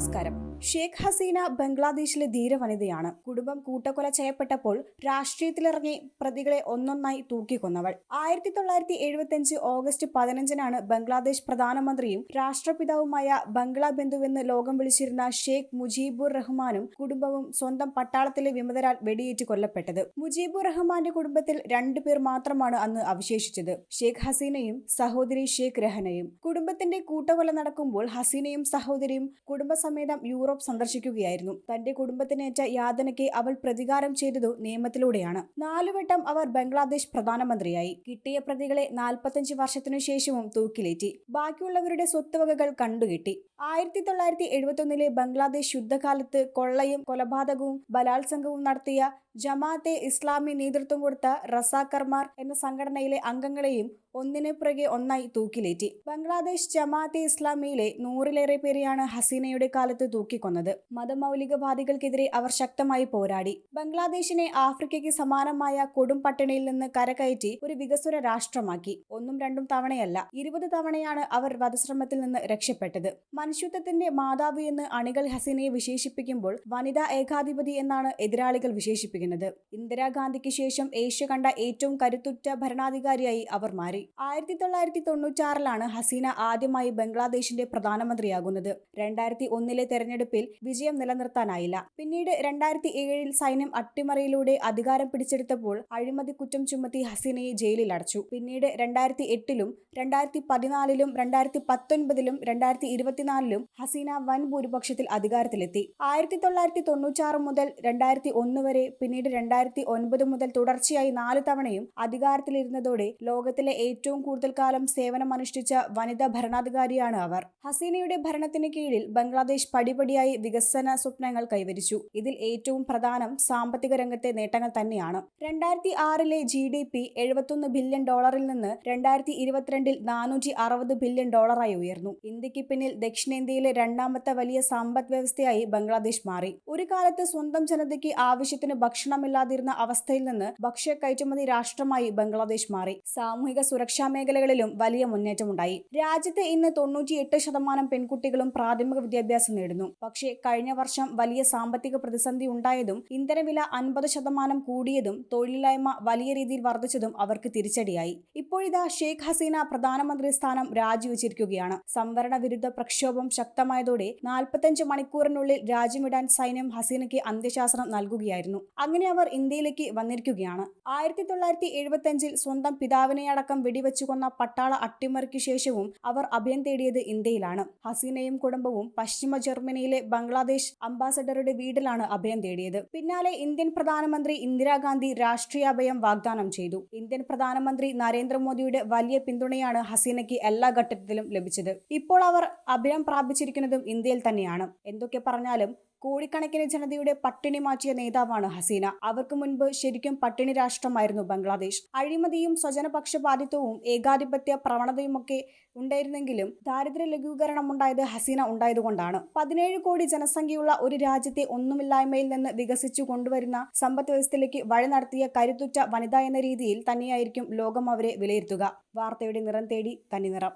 നമസ്കാരം. ഷേഖ് ഹസീന ബംഗ്ലാദേശിലെ ധീരവനിതയാണ്. കുടുംബം കൂട്ടക്കൊല ചെയ്യപ്പെട്ടപ്പോൾ രാഷ്ട്രീയത്തിലിറങ്ങി പ്രതികളെ ഒന്നൊന്നായി തൂക്കിക്കൊന്നവൾ. ആയിരത്തി തൊള്ളായിരത്തി എഴുപത്തി അഞ്ച് ഓഗസ്റ്റ് പതിനഞ്ചിനാണ് ബംഗ്ലാദേശ് പ്രധാനമന്ത്രിയും രാഷ്ട്രപിതാവുമായ ബംഗ്ലാ ബന്ധുവെന്ന് ലോകം വിളിച്ചിരുന്ന ഷേഖ് മുജീബുർ റഹ്മാനും കുടുംബവും സ്വന്തം പട്ടാളത്തിലെ വിമതരാൽ വെടിയേറ്റ് കൊല്ലപ്പെട്ടത്. മുജീബുർ റഹ്മാന്റെ കുടുംബത്തിൽ രണ്ടുപേർ മാത്രമാണ് അന്ന് അവശേഷിച്ചത്. ഷേഖ് ഹസീനയും സഹോദരി ഷേഖ് രഹനയും. കുടുംബത്തിന്റെ കൂട്ടക്കൊല നടക്കുമ്പോൾ ഹസീനയും സഹോദരിയും കുടുംബസമേതം യൂറോപ്പ് സന്ദർശിക്കുകയായിരുന്നു. തന്റെ കുടുംബത്തിനേറ്റ യാതനയ്ക്ക് അവൾ പ്രതികാരം ചെയ്തതു നിയമത്തിലൂടെയാണ്. നാലുവട്ടം അവർ ബംഗ്ലാദേശ് പ്രധാനമന്ത്രിയായി. കിട്ടിയ പ്രതികളെ നാൽപ്പത്തഞ്ച് വർഷത്തിനു ശേഷവും തൂക്കിലേറ്റി. ബാക്കിയുള്ളവരുടെ സ്വത്തുവകകൾ കണ്ടുകിട്ടി. ആയിരത്തി തൊള്ളായിരത്തി എഴുപത്തൊന്നിലെ ബംഗ്ലാദേശ് യുദ്ധകാലത്ത് കൊള്ളയും കൊലപാതകവും ബലാത്സംഗവും നടത്തിയ ജമാഅത്തെ ഇസ്ലാമി നേതൃത്വം കൊടുത്ത റസാക്കർമാർ എന്ന സംഘടനയിലെ അംഗങ്ങളെയും ഒന്നിനു പുറകെ ഒന്നായി തൂക്കിലേറ്റി. ബംഗ്ലാദേശ് ജമാഅത്തെ ഇസ്ലാമിയിലെ നൂറിലേറെ പേരെയാണ് ഹസീനയുടെ കാലത്ത് തൂക്കിക്കൊന്നത്. മതമൗലികവാദികൾക്കെതിരെ അവർ ശക്തമായി പോരാടി. ബംഗ്ലാദേശിനെ ആഫ്രിക്കയ്ക്ക് സമാനമായ കൊടും പട്ടിണിയിൽ നിന്ന് കരകയറ്റി ഒരു വികസ്വര രാഷ്ട്രമാക്കി. ഒന്നും രണ്ടും തവണയല്ല ഇരുപത് തവണയാണ് അവർ വധശ്രമത്തിൽ നിന്ന് രക്ഷപ്പെട്ടത്. മനുഷ്യത്വത്തിന്റെ മാതാവ് എന്ന് അണികൾ ഹസീനയെ വിശേഷിപ്പിക്കുമ്പോൾ വനിതാ ഏകാധിപതി എന്നാണ് എതിരാളികൾ വിശേഷിപ്പിക്കുന്നത്. ഇന്ദിരാഗാന്ധിക്ക് ശേഷം ഏഷ്യ കണ്ട ഏറ്റവും കരുത്തുറ്റ ഭരണാധികാരിയായി അവർ മാറി. ആയിരത്തി തൊള്ളായിരത്തി തൊണ്ണൂറ്റാറിലാണ് ഹസീന ആദ്യമായി ബംഗ്ലാദേശിന്റെ പ്രധാനമന്ത്രിയാകുന്നത്. രണ്ടായിരത്തി ഒന്നിലെ തെരഞ്ഞെടുപ്പിൽ വിജയം നിലനിർത്താനായില്ല. പിന്നീട് രണ്ടായിരത്തി ഏഴിൽ സൈന്യം അട്ടിമറിയിലൂടെ അധികാരം പിടിച്ചെടുത്തപ്പോൾ അഴിമതി കുറ്റം ചുമത്തി ഹസീനയെ ജയിലിൽ അടച്ചു. പിന്നീട് രണ്ടായിരത്തി എട്ടിലും രണ്ടായിരത്തി പതിനാലിലും രണ്ടായിരത്തി പത്തൊൻപതിലും രണ്ടായിരത്തി ഇരുപത്തിനാലിലും ഹസീന വൻ ഭൂരിപക്ഷത്തിൽ അധികാരത്തിലെത്തി. ആയിരത്തി തൊള്ളായിരത്തി തൊണ്ണൂറ്റാറ് മുതൽ രണ്ടായിരത്തി ഒന്ന് വരെ പിന്നീട് രണ്ടായിരത്തി ഒൻപത് മുതൽ തുടർച്ചയായി നാല് തവണയും അധികാരത്തിലിരുന്നതോടെ ലോകത്തിലെ ഏറ്റവും കൂടുതൽ കാലം സേവനമനുഷ്ഠിച്ച വനിതാ ഭരണാധികാരിയാണ് അവർ. ഹസീനയുടെ ഭരണത്തിന് കീഴിൽ ബംഗ്ലാദേശ് പടിപടിയായി വികസന സ്വപ്നങ്ങൾ കൈവരിച്ചു. ഇതിൽ ഏറ്റവും പ്രധാനം സാമ്പത്തിക രംഗത്തെ നേട്ടങ്ങൾ തന്നെയാണ്. രണ്ടായിരത്തി ആറിലെ ജി ഡി പി എഴുപത്തൊന്ന് ബില്യൺ ഡോളറിൽ നിന്ന് രണ്ടായിരത്തി ഇരുപത്തിരണ്ടിൽ നാനൂറ്റി അറുപത് ബില്യൺ ഡോളറായി ഉയർന്നു. ഇന്ത്യയ്ക്ക് പിന്നിൽ ദക്ഷിണേന്ത്യയിലെ രണ്ടാമത്തെ വലിയ സമ്പദ് വ്യവസ്ഥയായി ബംഗ്ലാദേശ് മാറി. ഒരു കാലത്ത് സ്വന്തം ജനതയ്ക്ക് ആവശ്യത്തിന് ഭക്ഷണമില്ലാതിരുന്ന അവസ്ഥയിൽ നിന്ന് ഭക്ഷ്യ കയറ്റുമതി രാഷ്ട്രമായി ബംഗ്ലാദേശ് മാറി. സാമൂഹിക സുരക്ഷാ മേഖലകളിലും വലിയ മുന്നേറ്റമുണ്ടായി. രാജ്യത്തെ ഇന്ന് തൊണ്ണൂറ്റിയെട്ട് ശതമാനം പെൺകുട്ടികളും പ്രാഥമിക വിദ്യാഭ്യാസം നേടുന്നു. പക്ഷേ കഴിഞ്ഞ വർഷം വലിയ സാമ്പത്തിക പ്രതിസന്ധി ഉണ്ടായതും ഇന്ധനവില അൻപത് ശതമാനം കൂടിയതും തൊഴിലില്ലായ്മ വലിയ രീതിയിൽ വർദ്ധിച്ചതും അവർക്ക് തിരിച്ചടിയായി. ഇപ്പോഴിതാ ഷെയ്ഖ് ഹസീന പ്രധാനമന്ത്രി സ്ഥാനം രാജിവെച്ചിരിക്കുകയാണ്. സംവരണ വിരുദ്ധ പ്രക്ഷോഭം ശക്തമായതോടെ നാൽപ്പത്തഞ്ച് മണിക്കൂറിനുള്ളിൽ രാജ്യമിടാൻ സൈന്യം ഹസീനയ്ക്ക് അന്ത്യശാസനം നൽകുകയായിരുന്നു. അങ്ങനെ അവർ ഇന്ത്യയിലേക്ക് വന്നിരിക്കുകയാണ്. ആയിരത്തി തൊള്ളായിരത്തി എഴുപത്തിയഞ്ചിൽ സ്വന്തം പിതാവിനെയടക്കം വെടിവെച്ചു കൊന്ന പട്ടാള അട്ടിമറിക്ക് ശേഷവും അവർ അഭയം തേടിയത് ഇന്ത്യയിലാണ്. ഹസീനയും കുടുംബവും പശ്ചിമ ജർമ്മനിയിലെ ബംഗ്ലാദേശ് അംബാസഡറുടെ വീട്ടിലാണ് അഭയം തേടിയത്. പിന്നാലെ ഇന്ത്യൻ പ്രധാനമന്ത്രി ഇന്ദിരാഗാന്ധി രാഷ്ട്രീയ അഭയം വാഗ്ദാനം ചെയ്തു. ഇന്ത്യൻ പ്രധാനമന്ത്രി നരേന്ദ്രമോദിയുടെ വലിയ പിന്തുണയാണ് ഹസീനയ്ക്ക് എല്ലാ ഘട്ടത്തിലും ലഭിച്ചത്. ഇപ്പോൾ അവർ അഭയം പ്രാപിച്ചിരിക്കുന്നതും ഇന്ത്യയിൽ തന്നെയാണ്. എന്തൊക്കെ പറഞ്ഞാലും കോടിക്കണക്കിന് ജനതയുടെ പട്ടിണി മാറ്റിയ നേതാവാണ് ഹസീന. അവർക്ക് മുൻപ് ശരിക്കും പട്ടിണി രാഷ്ട്രമായിരുന്നു ബംഗ്ലാദേശ്. അഴിമതിയും സ്വജനപക്ഷപാതിത്വവും ഏകാധിപത്യ പ്രവണതയുമൊക്കെ ഉണ്ടായിരുന്നെങ്കിലും ദാരിദ്ര്യ ലഘൂകരണം ഉണ്ടായത് ഹസീന ഉണ്ടായതുകൊണ്ടാണ്. പതിനേഴ് കോടി ജനസംഖ്യയുള്ള ഒരു രാജ്യത്തെ ഒന്നുമില്ലായ്മയിൽ നിന്ന് വികസിച്ചു കൊണ്ടുവരുന്ന സമ്പദ് വ്യവസ്ഥയിലേക്ക് വഴി നടത്തിയ കരുത്തുറ്റ വനിത എന്ന രീതിയിൽ തന്നെയായിരിക്കും ലോകം അവരെ വിലയിരുത്തുക. വാർത്തയുടെ നിറം തേടി തനി നിറം